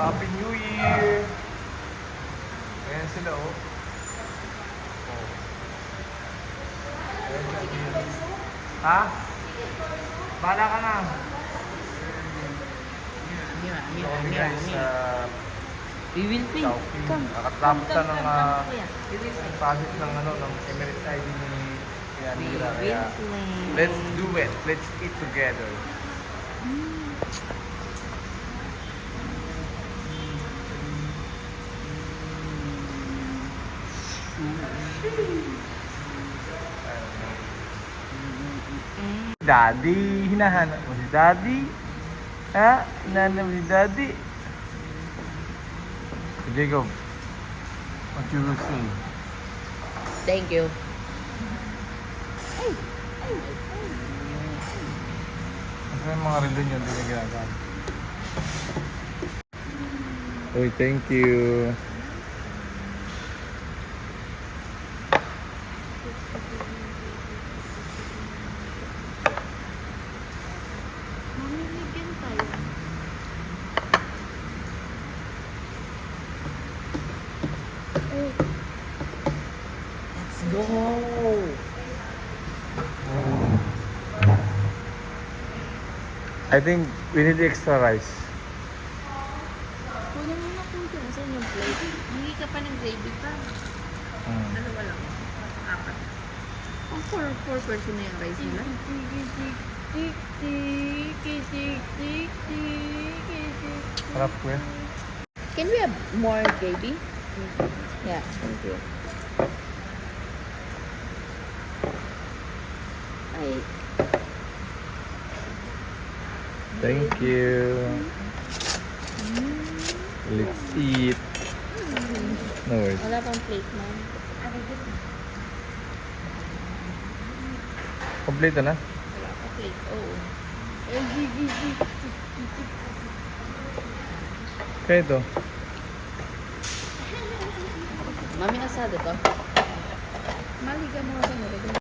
Happy New Year! Ayan sila oh. Oh. Ayan na, ayan. Ha? Bala ka na. Mira, So mira, kami mira, guys, mira. uh, We will pay. Come. Nakatapos na ng, process ng ano, ng Emirates ID ni Kaya, let's do it. Let's eat together. Daddy, hinahanap mo si Daddy? Ha? Hinahanap mo si Daddy? Jacob, what you will say? Thank you. Ano yung mga relo nyo hindi na ginagamit? Uy, thank you. Mamimigyan tayo. Let's go. I think we need extra rice. kunin mo na kung dyan sa inyong plate. Hindi ka pa ng gravy pa. Mm. Dalawa lang. Apat. Four, four person na yung rice nila. Harap ko yan. Can we have more gravy? Yeah, thank you. Ay, Thank you. Let's eat. No worries. wala pang plate ma'am. Complete na? Wala plate, oo. Kaya ito. Mami asado to. Maliga mo kasi nilagay